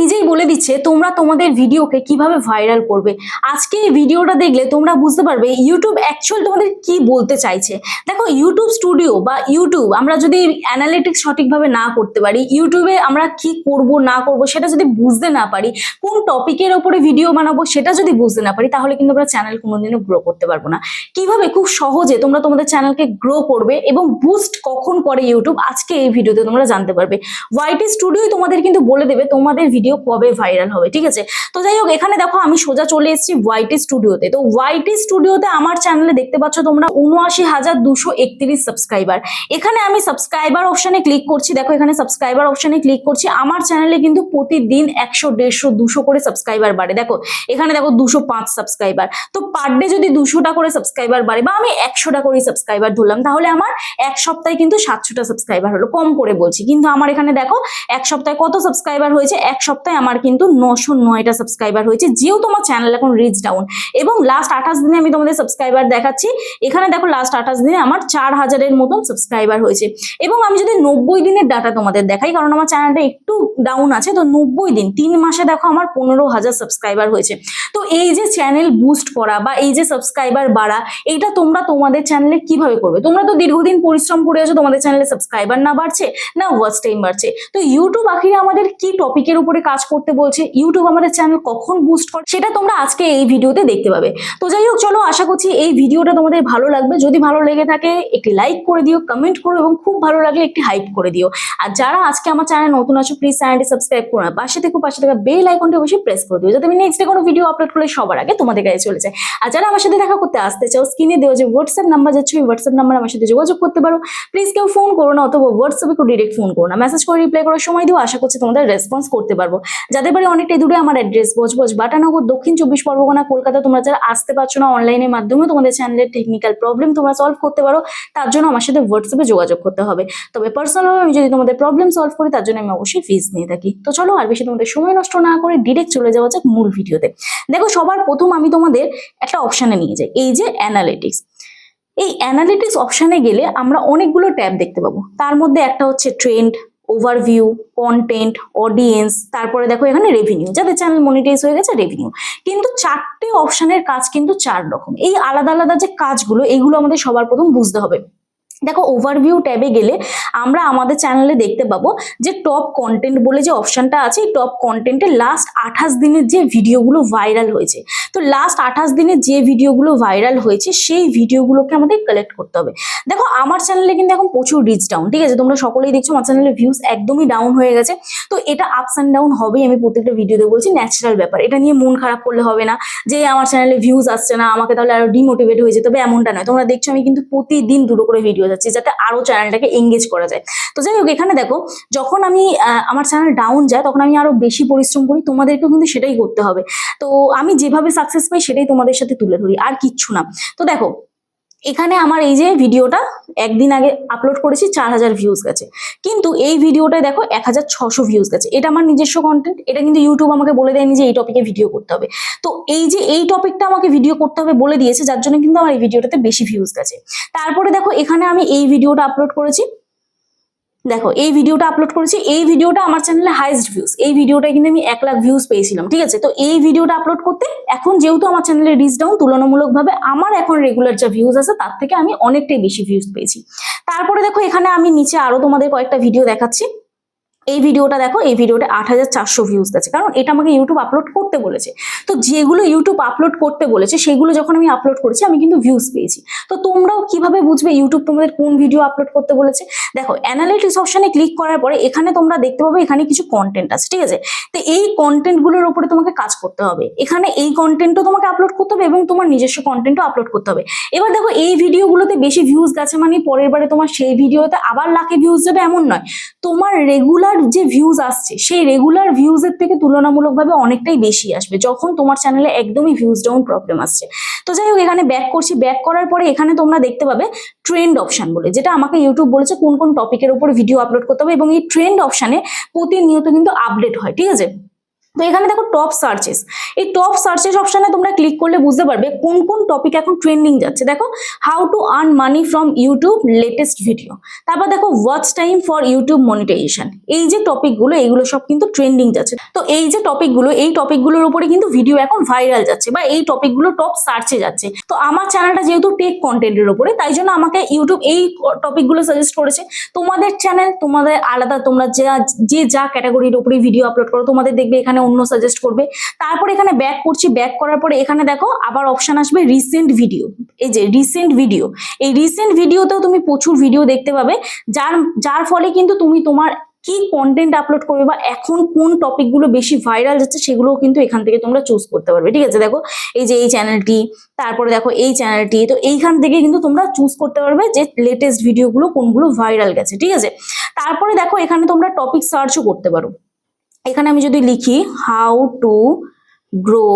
নিজেই বলে দিচ্ছে তোমরা তোমাদের ভিডিওকে কীভাবে ভাইরাল করবে। আজকে এই ভিডিওটা দেখলে তোমরা বুঝতে পারবে ইউটিউব অ্যাকচুয়াল তোমাদের কি বলতে চাইছে। দেখো ইউটিউব স্টুডিও বা ইউটিউব আমরা যদি অ্যানালিটিক্স সঠিকভাবে না করতে পারি ইউটিউবে আমরা কি করব, না করব সেটা যদি বুঝতে না পারি, কোন টপিকের ওপরে ভিডিও বানাবো সেটা যদি বুঝতে না পারি, তাহলে কিন্তু আমরা চ্যানেল কোনোদিনও গ্রো করতে পারব না। কীভাবে? খুব সহজে তোমরা তোমাদের চ্যানেলকে গ্রো করবে এবং বুস্ট কখন করে ইউটিউব আজকে এই ভিডিওতে তোমরা জানতে পারবে। ওয়াইটি স্টুডিও তোমাদের কিন্তু বলে দেবে তোমাদের ভিডিও কবে ভাইরাল হবে, ঠিক আছে? তো যাই হোক, এখানে দেখো আমি সোজা চলে এসেছি ওয়াইটি স্টুডিওতে তো। ওয়াইটি স্টুডিওতে আমার চ্যানেলে দেখতে পাচ্ছ তোমরা উনআশি হাজার দুশো একত্রিশ সাবস্ক্রাইবার এখানে আমি সাবস্ক্রাইবার অপশনে ক্লিক করছি। দেখো, এখানে সাবস্ক্রাইবার অপশানে ক্লিক করছি। আমার চ্যানেলে কিন্তু প্রতিদিন একশো, দেড়শো, দুশো করে সাবস্ক্রাইবার বাড়ে। দেখো, এখানে দেখো দুশো পাঁচ সাবস্ক্রাইবার তো পার ডে যদি দুশোটা করে সাবস্ক্রাইবার বাড়ে বা আমি একশোটা করে সাবস্ক্রাইবার ধরলাম, তাহলে আমার এক সপ্তাহে কিন্তু সাতশোটা সাবস্ক্রাইবার হলো। কম করে বলছি। কিন্তু আমার এখানে দেখো, এক সপ্তাহে কত সাবস্ক্রাইবার হয়েছে? এক সপ্তাহে আমার কিন্তু নশো নয়টা সাবস্ক্রাইবার হয়েছে। যেহেতু আমার চ্যানেল এখন রিচ ডাউন এবং লাস্ট আঠাশ দিনে আমি তোমাদের সাবস্ক্রাইবার দেখাচ্ছি। এখানে দেখো লাস্ট আঠাশ দিনে আমার চার হাজারের মতন সাবস্ক্রাইবার হয়েছে। এবং আমি যদি নব্বই দিনের ডাটা তোমাদের দেখাই, কারণ আমার চ্যানেলটা একটু ডাউন আছে, তো নব্বই দিন, তিন মাসে দেখো আমার পনেরো হাজার সাবস্ক্রাইবার হয়েছে। তো এই যে চ্যানেল বুস্ট করা বা এই যে সাবস্ক্রাইবার বাড়া, এইটা তোমরা তোমাদের চ্যানেলে কীভাবে করবে? তোমরা তো দীর্ঘদিন পরিশ্রম করে আছো, তোমাদের চ্যানেলে সাবস্ক্রাইবার না বাড়ছে, না ওয়াচ টাইম বাড়ছে। তো ইউটিউব আখিরে আমাদের কি টপিকের উপরে কাজ করতে বলছে ইউটিউব আমাদের চ্যানেল কখন বুস্ট করে, সেটা তোমরা আজকে এই ভিডিওতে দেখতে পাবে। তো যাই হোক, চলো, আশা করছি এই ভিডিওটা তোমাদের ভালো লাগবে। যদি ভালো লেগে থাকে, একটি লাইক করে দিও কমেন্ট করো এবং খুব ভালো লাগলে একটি হাইপ করে দিও। আর যারা আজকে আমার চ্যানেল নতুন আছো প্লিজ চ্যানেলটি সাবস্ক্রাইব করো না পাশে থেকে, পাশে থাকা বেল আইকনটি অবশ্যই প্রেস করে দিও, যাতে আমি নেক্সট কোনো ভিডিও আপলোড করলে সবার আগে তোমাদের কাছে চলে যায়। আর যারা আমার সাথে দেখা করতে আসতে চাও স্ক্রিনে দেওয়া যে হোয়াটসঅ্যাপ নাম্বার যাচ্ছে, ওই হোয়াটসঅ্যাপ নাম্বার আমার সাথে যোগাযোগ করতে পারো। প্লিজ কেউ ফোন করো না, অথবা হোয়াটসঅ্যাপে কেউ ডিরেক্ট ফোন করো না। মেসেজ করে রিপ্লাই করার সময় দিও, আশা করছি তোমাদের রেসপন্স করতে পারব। যাদের বাড়ি অনেকটাই দূরে আমার অ্যাড্রেস বজবজ বাটানগর, দক্ষিণ চব্বিশ পরগনা, কলকাতা তোমরা যারা আসতে পারছ না অনলাইনের মাধ্যমে তোমাদের চ্যানেলের টেকনিক্যাল প্রবলেম তোমরা সলভ করতে পারো, তার জন্য আমার সাথে হোয়াটসঅ্যাপে যোগাযোগ করতে হবে। তবে পার্সোনাল আমি যদি তোমাদের প্রবলেম সলভ করি, তার জন্য আমি অবশ্যই ফিস নিয়ে থাকি। তো চলো আর বেশি তোমাদের সময় নষ্ট না করে ডিরেক্ট চলে যাওয়া যাক মূল ভিডিওতে দেখো সবার প্রথম আমি তোমাদের একটা অপশানে নিয়ে যাই, এই যে অ্যানালিটিক্স এই অ্যানালিটিক্স অপশানে গেলে আমরা অনেকগুলো ট্যাব দেখতে পাবো। তার মধ্যে একটা হচ্ছে ট্রেন্ড ওভারভিউ কন্টেন্ট অডিয়েন্স তারপরে দেখো এখানে রেভিনিউ যাদের চ্যানেল মনিটাইজ হয়ে গেছে রেভিনিউ কিন্তু চারটে অপশানের কাজ কিন্তু চার রকম। এই আলাদা আলাদা যে কাজগুলো এইগুলো আমাদের সবার প্রথম বুঝতে হবে। দেখো ওভারভিউ ট্যাবে গেলে আমরা আমাদের চ্যানেলে দেখতে পাবো যে টপ কন্টেন্ট বলে যে অপশনটা আছে, এই টপ কন্টেন্টে লাস্ট আঠাশ দিনের যে ভিডিওগুলো ভাইরাল হয়েছে। তো লাস্ট আঠাশ দিনের যে ভিডিওগুলো ভাইরাল হয়েছে, সেই ভিডিওগুলোকে আমাদের কালেক্ট করতে হবে। দেখো আমার চ্যানেলে কিন্তু এখন প্রচুর রিচ ডাউন ঠিক আছে? তোমরা সকলেই দেখছ আমার চ্যানেলের ভিউজ একদমই ডাউন হয়ে গেছে। তো এটা আপস অ্যান্ড ডাউন হবেই, আমি প্রত্যেকটা ভিডিওতে বলছি ন্যাচারাল ব্যাপার। এটা নিয়ে মন খারাপ করলে হবে না যে আমার চ্যানেলে ভিউজ আসছে না, আমাকে তাহলে আরও ডিমোটিভেট হয়ে যেতে হবে, এমনটা নয়। তোমরা দেখছ আমি কিন্তু প্রতিদিন দুটো করে ভিডিও যাচ্ছি, যাতে আরও চ্যানেলটাকে এঙ্গেজ করা যায়। তো যাই হোক এখানে দেখো, যখন আমি আমার চ্যানেল ডাউন যায়, তখন আমি আরও বেশি পরিশ্রম করি, তোমাদেরকেও কিন্তু সেটাই করতে হবে। তো আমি যেভাবে সাকসেস পাই, সেটাই তোমাদের সাথে তুলে ধরি, আর কিচ্ছু না। তো দেখো এখানে আমার এই যে ভিডিওটা একদিন আগে আপলোড করেছি, চার হাজার ভিউজ গেছে। কিন্তু এই ভিডিওটায় দেখো এক হাজার ছশো ভিউজ গেছে। এটা আমার নিজস্ব কন্টেন্ট এটা কিন্তু ইউটিউব আমাকে বলে দেয়নি যে এই টপিকে ভিডিও করতে হবে। তো এই যে এই টপিকটা আমাকে ভিডিও করতে হবে বলে দিয়েছে, যার জন্য কিন্তু আমার এই ভিডিওটাতে বেশি ভিউজ গেছে। তারপরে দেখো এখানে আমি এই ভিডিওটা আপলোড করেছি। দেখো, এই ভিডিওটা আপলোড করেছি, এই ভিডিওটা আমার চ্যানেলে হাইস্ট ভিউজ এই ভিডিওটা কিন্তু আমি এক লাখ ভিউজ পেয়েছিলাম, ঠিক আছে? তো এই ভিডিওটা আপলোড করতে এখন যেহেতু আমার চ্যানেলে রিচ ডাউন তুলনামূলকভাবে আমার এখন রেগুলার যা ভিউজ আছে, তার থেকে আমি অনেকটাই বেশি ভিউজ পেয়েছি। তারপরে দেখো, এখানে আমি নিচে আরও তোমাদের কয়েকটা ভিডিও দেখাচ্ছি। এই ভিডিওটা দেখো, এই ভিডিওটা আট হাজার চারশো ভিউজ গেছে। কারণ এটা আমাকে ইউটিউব আপলোড করতে বলেছে। তো যেগুলো ইউটিউব আপলোড করতে বলেছে, সেগুলো যখন আমি আপলোড করেছি, আমি কিন্তু ভিউজ পেয়েছি। তো তোমরাও কীভাবে বুঝবে ইউটিউব তোমাদের কোন ভিডিও আপলোড করতে বলেছে? দেখো অ্যানালিটিক্স অপশানে ক্লিক করার পরে এখানে তোমরা দেখতে পাবে এখানে কিছু কন্টেন্ট আছে, ঠিক আছে? তো এই কন্টেন্টগুলোর উপরে তোমাকে কাজ করতে হবে। এখানে এই কন্টেন্টও তোমাকে আপলোড করতে হবে এবং তোমার নিজস্ব কন্টেন্টও আপলোড করতে হবে। এবার দেখো, এই ভিডিওগুলোতে বেশি ভিউজ গেছে মানে পরের বারে তোমার সেই ভিডিওতে আবার লাখে ভিউজ যাবে এমন নয়। তোমার রেগুলার যে ভিউজ আসছে, সেই রেগুলার ভিউজ এর থেকে তুলনামূলকভাবে অনেকটাই বেশি আসবে, যখন তোমার চ্যানেলে একদমই ভিউজ ডাউন প্রবলেম আসছে। তো যাই হোক, এখানে ব্যাক করছি। ব্যাক করার পরে এখানে তোমরা দেখতে পাবে ট্রেন্ড অপশন বলে, যেটা আমাকে ইউটিউব বলেছে কোন কোন টপিকের উপর ভিডিও আপলোড করতে হবে এবং এই ট্রেন্ড অপশানে প্রতিনিয়ত কিন্তু আপডেট হয়, ঠিক আছে? তো এখানে দেখো টপ সার্চেস এই টপ সার্চেস অপশানে তোমরা ক্লিক করলে বুঝতে পারবে কোন কোন টপিক এখন ট্রেন্ডিং যাচ্ছে। দেখো how to earn money from YouTube latest video তারপর দেখো watch time for YouTube monetization এই যে টপিকগুলো এইগুলো সব কিন্তু ট্রেন্ডিং যাচ্ছে। তো এই যে টপিকগুলো এই টপিকগুলোর উপরে কিন্তু ভিডিও এখন ভাইরাল যাচ্ছে বা এই টপিকগুলো টপ সার্চে যাচ্ছে। তো আমার চ্যানেলটা যেহেতু টেক কন্টেন্টের উপরে, তাই জন্য আমাকে ইউটিউব এই টপিকগুলো সাজেস্ট করেছে। তোমাদের চ্যানেল তোমাদের আলাদা, তোমরা যা, যে যা ক্যাটাগরির উপরে ভিডিও আপলোড করো, তোমাদের দেখবে এখানে অন্য সাজেস্ট করবে। তারপর এখানে ব্যাক করছি ব্যাক করার পরে এখানে দেখো আবার অপশন আসবে রিসেন্ট ভিডিও এই যে রিসেন্ট ভিডিও এই রিসেন্ট ভিডিওতেও তুমি প্রচুর ভিডিও দেখতে পাবে। যার যার ফলে কিন্তু তুমি তোমার কি কন্টেন্ট আপলোড করবে বা এখন কোন টপিকগুলো বেশি ভাইরাল যাচ্ছে সেগুলোও কিন্তু এখান থেকে তোমরা চুজ করতে পারবে। ঠিক আছে? দেখো, এই যে এই চ্যানেলটি তারপরে দেখো এই চ্যানেলটি তো এইখান থেকে কিন্তু তোমরা চুজ করতে পারবে যে লেটেস্ট ভিডিওগুলো কোনগুলো ভাইরাল গেছে। ঠিক আছে? তারপরে দেখো এখানে তোমরা টপিক সার্চও করতে পারো। এখানে আমি যদি লিখি how to grow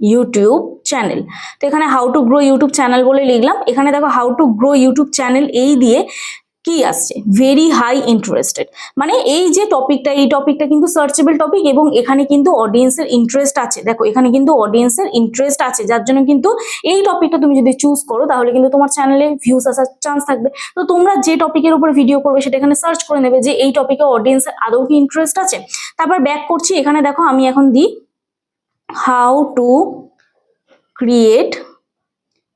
YouTube channel তো এখানে how to grow YouTube channel বলে লিখলাম। এখানে দেখো how to grow YouTube channel এই দিয়ে কি আসছে? ভেরি হাই ইন্টারেস্টেড মানে এই যে টপিকটা এই টপিকটা কিন্তু সার্চেবল টপিক এবং এখানে কিন্তু অডিয়েন্সের ইন্টারেস্ট আছে। দেখো, এখানে কিন্তু অডিয়েন্সের ইন্টারেস্ট আছে, যার জন্য কিন্তু এই টপিকটা তুমি যদি চুজ করো, তাহলে কিন্তু তোমার চ্যানেলে ভিউজ আসার চান্স থাকবে। তো তোমরা যে টপিকের উপর ভিডিও করবে, সেটা এখানে সার্চ করে নেবে যে এই টপিকে অডিয়েন্সের আদৌ কি ইন্টারেস্ট আছে। তারপর ব্যাক করছি, এখানে দেখো আমি এখন দিই how to create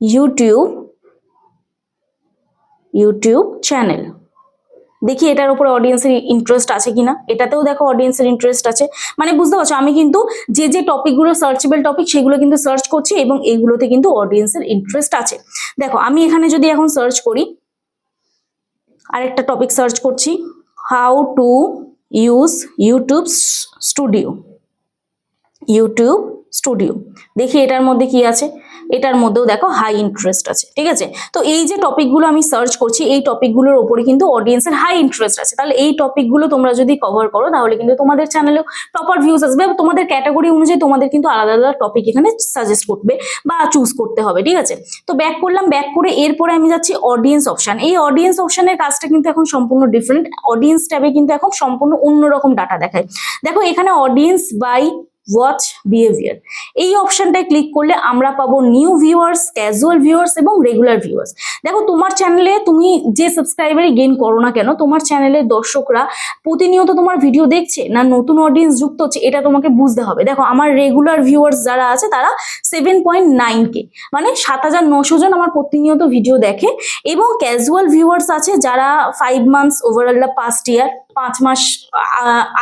YouTube YouTube channel. দেখি এটার উপরে অডিয়েন্সের ইন্টারেস্ট আছে কিনা। এটাতেও দেখো অডিয়েন্সের ইন্টারেস্ট আছে। মানে বুঝতে পারছ, আমি কিন্তু যে যে টপিকগুলো সার্চেবল টপিক সেগুলো কিন্তু সার্চ করছি এবং এইগুলোতে কিন্তু অডিয়েন্সের ইন্টারেস্ট আছে। দেখো, আমি এখানে যদি এখন সার্চ করি, আরেকটা টপিক সার্চ করছি how to use YouTube studio YouTube studio দেখি এটার মধ্যে কি আছে। এটার মধ্যেও দেখো হাই ইন্টারেস্ট আছে, ঠিক আছে? তো এই যে টপিকগুলো আমি সার্চ করছি, এই টপিকগুলোর ওপরে কিন্তু অডিয়েন্সের হাই ইন্টারেস্ট আছে। তাহলে এই টপিকগুলো তোমরা যদি কভার করো, তাহলে কিন্তু তোমাদের চ্যানেলেও প্রপার ভিউজ আসবে তোমাদের ক্যাটাগরি অনুযায়ী তোমাদের কিন্তু আলাদা আলাদা টপিক এখানে সাজেস্ট করবে বা চুজ করতে হবে, ঠিক আছে? তো ব্যাক করলাম ব্যাক করে এরপরে আমি যাচ্ছি অডিয়েন্স অপশান এই অডিয়েন্স অপশানের কাজটা কিন্তু এখন সম্পূর্ণ ডিফারেন্ট অডিয়েন্স ট্যাবে কিন্তু এখন সম্পূর্ণ অন্যরকম ডাটা দেখায়। দেখো এখানে অডিয়েন্স বাই ওয়াচ বিহেভিয়ার এই অপশনটায় ক্লিক করলে আমরা পাবো নিউ ভিউয়ার্স ক্যাজুয়াল ভিউয়ার্স এবং রেগুলার ভিউয়ার্স দেখো তোমার চ্যানেলে তুমি যে সাবস্ক্রাইবারই গেইন করো না কেন, তোমার চ্যানেলের দর্শকরা প্রতিনিয়ত তোমার ভিডিও দেখছে না নতুন অডিয়েন্স যুক্ত হচ্ছে, এটা তোমাকে বুঝতে হবে। দেখো আমার রেগুলার ভিউয়ার্স যারা আছে, তারা সেভেন পয়েন্ট নাইন কে মানে সাত হাজার নশো জন আমার প্রতিনিয়ত ভিডিও দেখে এবং ক্যাজুয়াল ভিউয়ার্স আছে যারা five months overall the past year পাঁচ মাস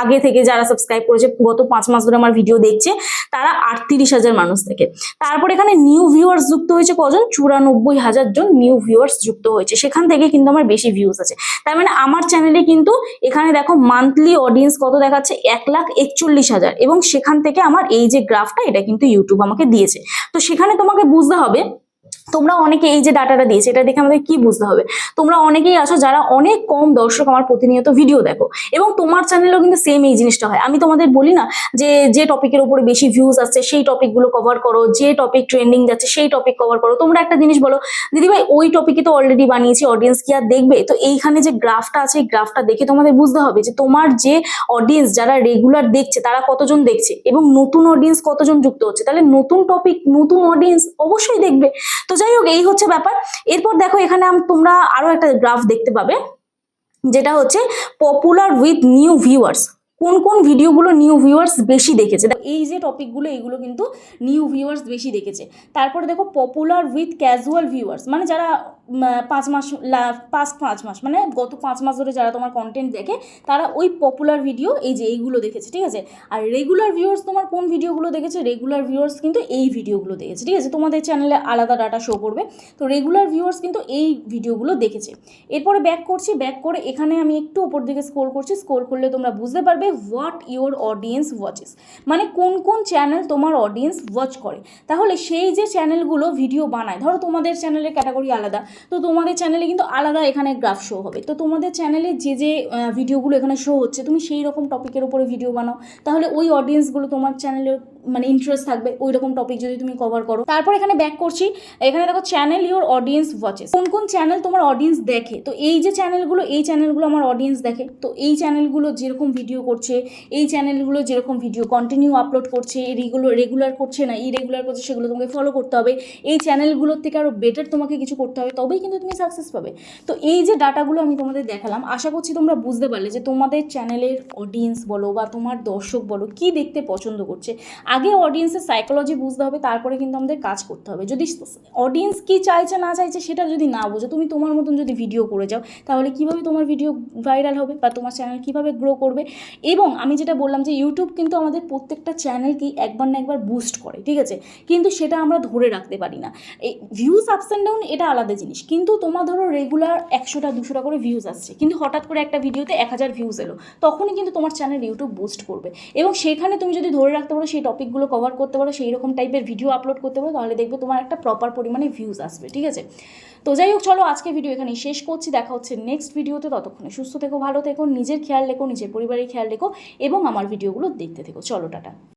আগে থেকে যারা সাবস্ক্রাইব করেছে, গত পাঁচ মাস ধরে আমার ভিডিও দেখছে, তারা আটত্রিশ হাজার মানুষ থেকে তারপর এখানে নিউ ভিউয়ার্স যুক্ত হয়েছে কজন? চুরানব্বই হাজার জন নিউ ভিউয়ার্স যুক্ত হয়েছে। সেখান থেকে কিন্তু আমার বেশি ভিউজ আছে। তার মানে আমার চ্যানেলে কিন্তু এখানে দেখো মান্থলি অডিয়েন্স কত দেখাচ্ছে? এক লাখ একচল্লিশ হাজার। এবং সেখান থেকে আমার এই যে গ্রাফটা এটা কিন্তু ইউটিউব আমাকে দিয়েছে। তো সেখানে তোমাকে বুঝতে হবে তোমরা অনেকে এই যে ডাটাটা দিয়েছে, এটা দেখে আমাদের কি বুঝতে হবে? তোমরা অনেকেই আছো যারা অনেক কম দর্শক আমার প্রতিনিয়ত ভিডিও দেখো এবং তোমার চ্যানেলেও কিন্তু সেম এই জিনিসটা হয়। আমি তোমাদের বলি না যে যে টপিকের উপরে বেশি ভিউজ আসছে, সেই টপিকগুলো কভার করো, যে টপিক ট্রেন্ডিং যাচ্ছে, সেই টপিক কভার করো। তোমরা একটা জিনিস বলো, দিদি ভাই, ওই টপিকে তো অলরেডি বানিয়েছি অডিয়েন্স কি আর দেখবে? তো এইখানে যে গ্রাফটা আছে, এই গ্রাফটা দেখে তোমাদের বুঝতে হবে যে, তোমার যে অডিয়েন্স যারা রেগুলার দেখছে, তারা কতজন দেখছে এবং নতুন অডিয়েন্স কতজন যুক্ত হচ্ছে। তাহলে নতুন টপিক নতুন অডিয়েন্স অবশ্যই দেখবে। তো যাই হোক এই হচ্ছে ব্যাপার। এরপর দেখো এখানে তোমরা আরও একটা গ্রাফ দেখতে পাবে যেটা হচ্ছে পপুলার উইথ নিউ ভিউয়ার্স কোন কোন ভিডিওগুলো নিউ ভিউয়ার্স বেশি দেখেছে? দেখো, এই যে টপিকগুলো এইগুলো কিন্তু নিউ ভিউয়ার্স বেশি দেখেছে। তারপরে দেখো পপুলার উইথ ক্যাজুয়াল ভিউয়ার্স মানে যারা পাঁচ মাস পাঁচ পাঁচ মাস মানে গত পাঁচ মাস ধরে যারা তোমার কন্টেন্ট দেখে, তারা ওই পপুলার ভিডিও এই যে এইগুলো দেখেছে, ঠিক আছে? আর রেগুলার ভিউয়ার্স তোমার কোন ভিডিওগুলো দেখেছে? রেগুলার ভিউয়ার্স কিন্তু এই ভিডিওগুলো দেখেছে, ঠিক আছে? তোমাদের চ্যানেলে আলাদা ডাটা শো করবে। তো রেগুলার ভিউয়ার্স কিন্তু এই ভিডিওগুলো দেখেছে। এরপরে ব্যাক করছি ব্যাক করে এখানে আমি একটু উপর দিকে স্কোর করছি স্কোর করলে তোমরা বুঝতে পারবে হোয়াট ইওর অডিয়েন্স ওয়াচেস মানে কোন কোন চ্যানেল তোমার অডিয়েন্স ওয়াচ করে। তাহলে সেই যে চ্যানেলগুলো ভিডিও বানায়, ধরো তোমাদের চ্যানেলের ক্যাটাগরি আলাদা, তো তোমাদের চ্যানেলে কিন্তু আলাদা এখানে গ্রাফ শো হবে। তো তোমাদের চ্যানেলে যে যে ভিডিওগুলো এখানে শো হচ্ছে, তুমি সেই রকম টপিকের উপরে ভিডিও বানাও। তাহলে ওই অডিয়েন্সগুলো তোমার চ্যানেলে মানে ইন্টারেস্ট থাকবে ওই রকম টপিক যদি তুমি কভার করো। তারপর এখানে ব্যাক করছি, এখানে দেখো চ্যানেল ইওর অডিয়েন্স ওয়াচেস কোন কোন চ্যানেল তোমার অডিয়েন্স দেখে? তো এই যে চ্যানেলগুলো এই চ্যানেলগুলো আমার অডিয়েন্স দেখে। তো এই চ্যানেলগুলো যেরকম ভিডিও করছে, এই চ্যানেলগুলো যেরকম ভিডিও কন্টিনিউ আপলোড করছে রেগুলার রেগুলার করছে না ইরেগুলার করছে, সেগুলো তোমাকে ফলো করতে হবে। এই চ্যানেলগুলোর থেকে আরও বেটার তোমাকে কিছু করতে হবে, তবেই কিন্তু তুমি সাকসেস পাবে। তো এই যে ডাটাগুলো আমি তোমাদের দেখালাম, আশা করছি তোমরা বুঝতে পারলে যে তোমাদের চ্যানেলের অডিয়েন্স বলো বা তোমার দর্শক বলো কি দেখতে পছন্দ করছে। আগে অডিয়েন্সের সাইকোলজি বুঝতে হবে, তারপরে কিন্তু আমাদের কাজ করতে হবে। যদি অডিয়েন্স কী চাইছে, না চাইছে, সেটা যদি না বোঝো, তুমি তোমার মতন যদি ভিডিও করে যাও, তাহলে কীভাবে তোমার ভিডিও ভাইরাল হবে বা তোমার চ্যানেল কীভাবে গ্রো করবে? এবং আমি যেটা বললাম যে ইউটিউব কিন্তু আমাদের প্রত্যেকটা চ্যানেলকেই একবার না একবার বুস্ট করে, ঠিক আছে? কিন্তু সেটা আমরা ধরে রাখতে পারি না। এই ভিউজ আপস অ্যান্ড ডাউন এটা আলাদা জিনিস। কিন্তু তোমার ধরো রেগুলার একশোটা, দুশোটা করে ভিউজ আসছে। কিন্তু হঠাৎ করে একটা ভিডিওতে এক হাজার ভিউজ এলো, তখনই কিন্তু তোমার চ্যানেল ইউটিউব বুস্ট করবে। এবং সেখানে তুমি যদি ধরে রাখতে পারো, সেই টপিকগুলো কভার করতে পারো সেই রকম টাইপের ভিডিও আপলোড করতে পারো, তাহলে দেখবে তোমার একটা প্রপার পরিমাণে ভিউজ আসবে, ঠিক আছে? তো যাই হোক, চলো আজকে ভিডিও এখানে শেষ করছি, দেখা হচ্ছে নেক্সট ভিডিওতে ততক্ষণে সুস্থ থেকো, ভালো থেকো, নিজের খেয়াল রেখো, নিজের পরিবারের খেয়াল রেখো, এবং আমার ভিডিওগুলো দেখতে থেকো। চলো, টাটা।